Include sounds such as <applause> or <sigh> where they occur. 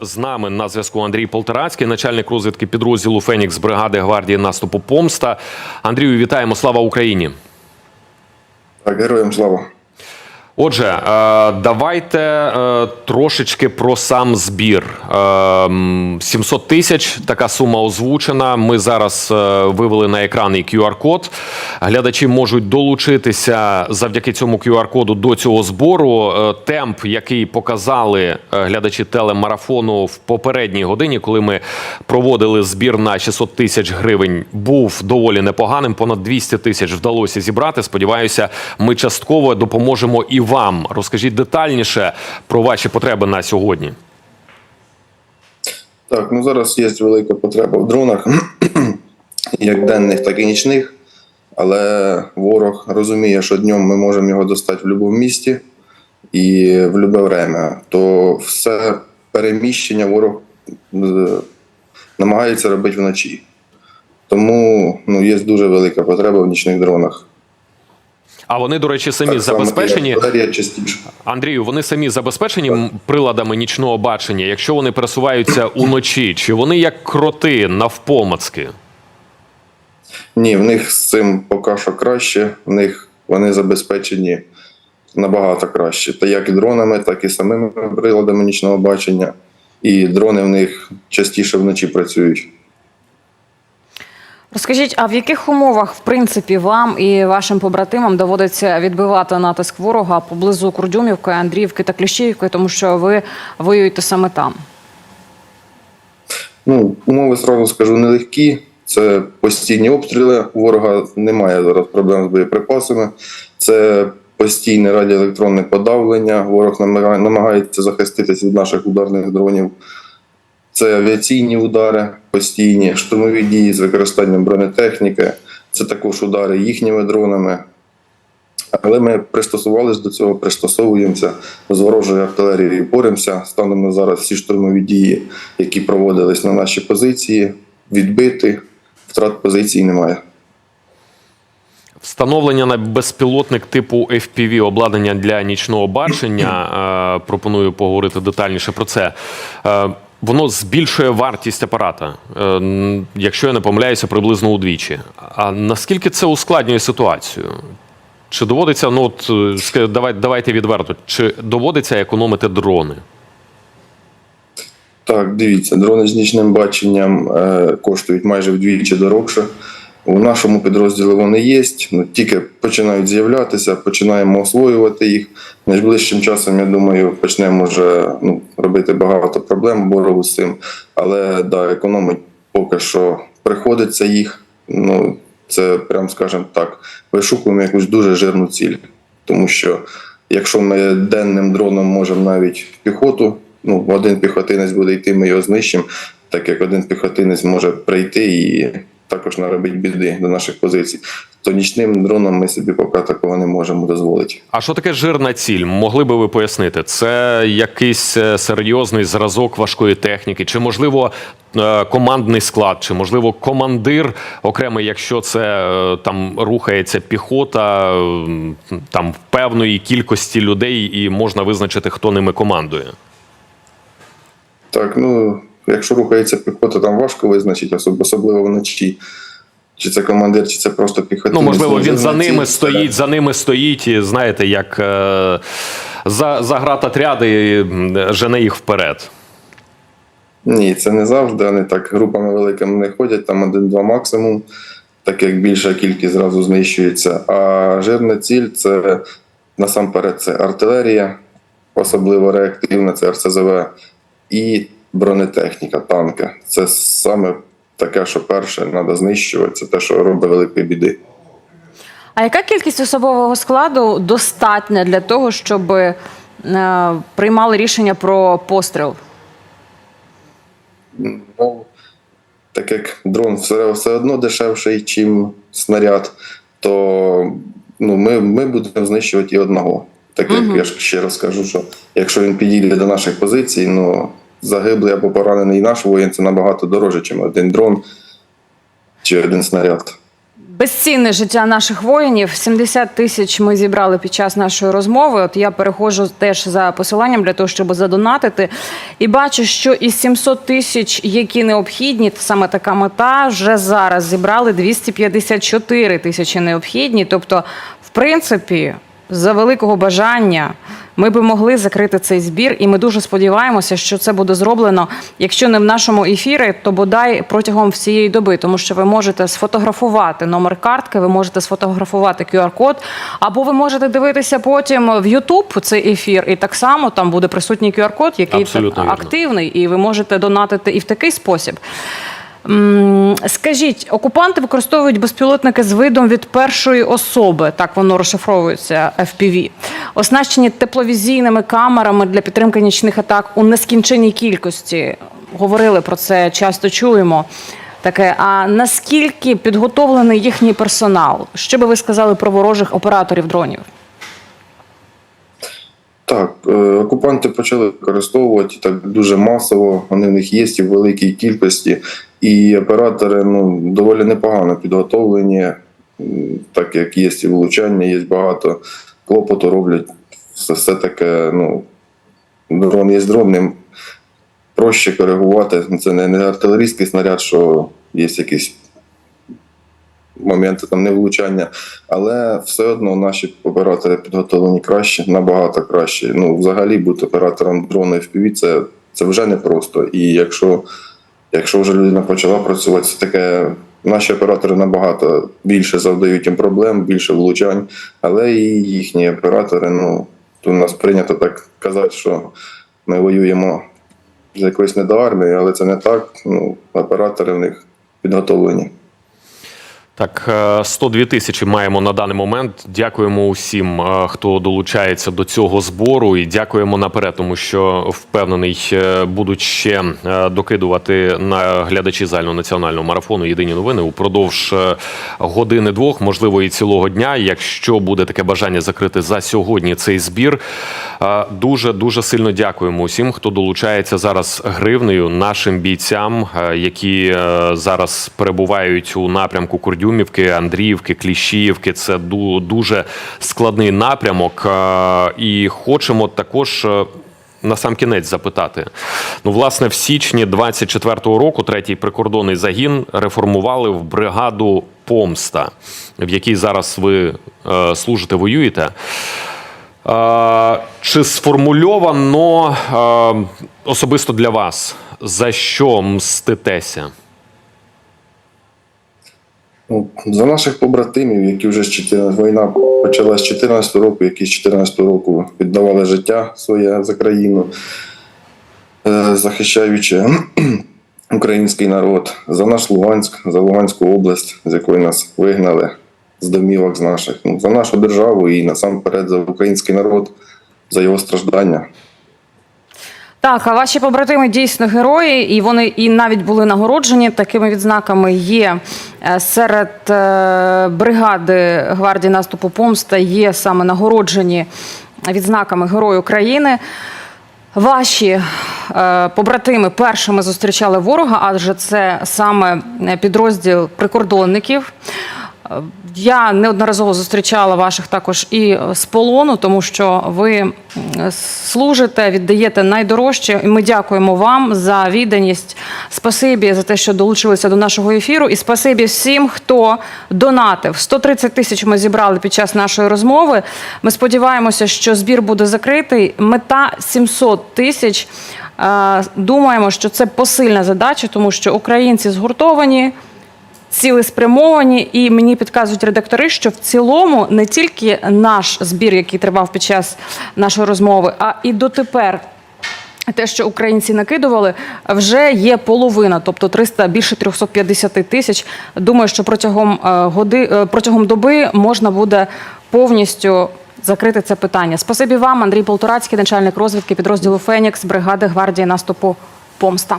З нами на зв'язку Андрій Полторацький, начальник розвідки підрозділу Фенікс бригади гвардії наступу Помста. Андрію, вітаємо! Слава Україні! Героям слава. Отже, е, давайте е, трошечки про сам збір. Е, 700 тисяч така сума озвучена. Ми зараз е, вивели на екран і QR-код. Глядачі можуть долучитися завдяки цьому QR-коду до цього збору. Е, Темп, який показали е, глядачі телемарафону в попередній годині, коли ми проводили збір на 600 тисяч гривень, був доволі непоганим. Понад 200 тисяч вдалося зібрати. Сподіваюся, ми частково допоможемо і вам. Розкажіть детальніше про ваші потреби на сьогодні. Так, ну зараз є велика потреба в дронах, <clears throat> як денних, так і нічних. Але ворог розуміє, що днем ми можемо його достати в будь-якому місті і в будь-яке время. То все переміщення ворог е, намагається робити вночі. Тому ну, є дуже велика потреба в нічних дронах. А вони, до речі, самі Так забезпечені. Андрію, вони самі забезпечені м- приладами нічного бачення, якщо вони пересуваються уночі, чи вони як кроти навпомацки? Ні, в них з цим поки що краще. В них вони забезпечені набагато краще. Та як і дронами, так і самими приладами нічного бачення. І дрони в них частіше вночі працюють. Розкажіть, а в яких умовах, в принципі, вам і вашим побратимам доводиться відбивати натиск ворога поблизу Курдюмівки, Андріївки та Кліщівки, тому що ви воюєте саме там? Ну, умови сразу скажу нелегкі. Це постійні обстріли. Ворога немає зараз проблем з боєприпасами. Це постійне радіоелектронне подавлення. Ворог намагає- намагається захиститися від наших ударних дронів. Це авіаційні удари постійні, штурмові дії з використанням бронетехніки. Це також удари їхніми дронами. Але ми пристосувалися до цього, пристосовуємося з ворожою артилерією, боремося. Станом на зараз всі штурмові дії, які проводились на наші позиції, відбити. Втрат позицій немає. Встановлення на безпілотник типу FPV обладнання для нічного бачення. е, Пропоную поговорити детальніше про це. Воно збільшує вартість апарата, е, якщо я не помиляюся, приблизно удвічі. А наскільки це ускладнює ситуацію? Чи доводиться, ну от е, давайте відверто, чи доводиться економити дрони? Так, дивіться, дрони з нічним баченням е, коштують майже вдвічі дорогше. У нашому підрозділі вони є, ну, тільки починають з'являтися, починаємо освоювати їх. Найближчим часом, я думаю, почнемо вже ну, робити багато проблем ворогу з цим. Але да, економить поки що приходиться їх. Ну, це прям скажемо так, вишукуємо якусь дуже жирну ціль. Тому що якщо ми денним дроном можемо навіть піхоту, ну один піхотинець буде йти, ми його знищимо, так як один піхотинець може прийти і також наробити біди до наших позицій, то нічним дроном ми собі поки такого не можемо дозволити. А що таке жирна ціль? Могли би ви пояснити? Це якийсь е, серйозний зразок важкої техніки, чи можливо е, командний склад, чи можливо командир окремий, якщо це е, там рухається піхота там в певної кількості людей, і можна визначити, хто ними командує. Так, ну якщо рухається піхота, там важко визначити, особливо вночі. Чи це командир, чи це просто піхотинець. Ну можливо, він за ними стоїть, за ними стоїть, і знаєте, як е, за, за гратотряди м, жене їх вперед. Ні, це не завжди. Вони так групами великими не ходять, там один-два максимум, так як більша кількість зразу знищується. А жирна ціль це насамперед це артилерія, особливо реактивна, це РСЗВ, і бронетехніка, танки. Це саме таке, що перше треба знищувати, це те, що робить великі біди. А яка кількість особового складу достатня для того, щоб е, приймали рішення про постріл? Ну, так як дрон все, все одно дешевший, ніж снаряд, то ну, ми, ми будемо знищувати і одного. Так як я ж ще раз кажу, що якщо він підійде до наших позицій, ну загиблий або поранений наш воїн це набагато дороже, ніж один дрон чи один снаряд. Безцінне життя наших воїнів. 70 тисяч ми зібрали під час нашої розмови. От я переходжу теж за посиланням для того, щоб задонатити. І бачу, що із 700 тисяч, які необхідні, саме така мета, вже зараз зібрали 254 тисячі необхідні. Тобто, в принципі, за великого бажання ми би могли закрити цей збір, і ми дуже сподіваємося, що це буде зроблено, якщо не в нашому ефірі, то бодай протягом всієї доби, тому що ви можете сфотографувати номер картки, ви можете сфотографувати QR-код, або ви можете дивитися потім в YouTube цей ефір, і так само там буде присутній QR-код, який Абсолютно вірно. активний, і ви можете донатити і в такий спосіб. Скажіть, окупанти використовують безпілотники з видом від першої особи, так воно розшифровується FPV, оснащені тепловізійними камерами для підтримки нічних атак у нескінченій кількості. Говорили про це, часто чуємо. Таке, а наскільки підготовлений їхній персонал? Що би ви сказали про ворожих операторів дронів? Так, е, окупанти почали використовувати так дуже масово. Вони в них є в великій кількості, і оператори ну доволі непогано підготовлені, так як є і влучання, є багато клопоту роблять. Все, таке, ну дрон є дрон, ним проще коригувати. Це не, артилерійський снаряд, що є якісь моменти там не влучання, але все одно наші оператори підготовлені краще, набагато краще. Ну, взагалі бути оператором дрону FPV це, це вже непросто. І якщо, якщо вже людина почала працювати, це таке. Наші оператори набагато більше завдають їм проблем, більше влучань, але і їхні оператори, ну, у нас прийнято так казати, що ми воюємо з якоюсь недоармією, але це не так. Ну, оператори в них підготовлені. Так, е, 102 тисячі маємо на даний момент. Дякуємо усім, е, хто долучається до цього збору, і дякуємо наперед, тому що впевнений, е, будуть ще е, докидувати на глядачі загальнонаціонального марафону Єдині новини упродовж е, години двох, можливо, і цілого дня. Якщо буде таке бажання закрити за сьогодні цей збір, е, дуже дуже сильно дякуємо усім, хто долучається зараз гривнею нашим бійцям, е, які е, зараз перебувають у напрямку Курдюмівки, Андріївки, Кліщіївки. Це дуже складний напрямок. І хочемо також. На сам кінець запитати. Ну, власне, в січні 24-го року третій прикордонний загін реформували в бригаду Помста, в якій зараз ви е, служите, воюєте. Е, чи сформульовано е, особисто для вас, за що мститеся? Ну, за наших побратимів, які вже з 14, війна почалась з 14 року, які з 14 року віддавали життя своє за країну, е, захищаючи <clears throat> український народ, за наш Луганськ, за Луганську область, з якої нас вигнали з домівок з наших, ну, за нашу державу і насамперед за український народ, за його страждання. Так, а ваші побратими дійсно герої, і вони і навіть були нагороджені такими відзнаками. Є е, серед е, бригади гвардії наступу помста є саме нагороджені відзнаками Герой України. Ваші е, побратими першими зустрічали ворога, адже це саме підрозділ прикордонників. Е, Я неодноразово зустрічала ваших також і з полону, тому що ви служите, віддаєте найдорожче. І ми дякуємо вам за відданість. Спасибі за те, що долучилися до нашого ефіру. І спасибі всім, хто донатив. 130 тисяч ми зібрали під час нашої розмови. Ми сподіваємося, що збір буде закритий. Мета 700 тисяч. Е, Думаємо, що це посильна задача, тому що українці згуртовані цілеспрямовані, і мені підказують редактори, що в цілому не тільки наш збір, який тривав під час нашої розмови, а і дотепер. Те, що українці накидували, вже є половина, тобто 300, більше 350 тисяч. Думаю, що протягом е, годи, е, протягом доби можна буде повністю закрити це питання. Спасибі вам, Андрій Полторацький, начальник розвідки підрозділу Фенікс, бригади гвардії наступу Помста.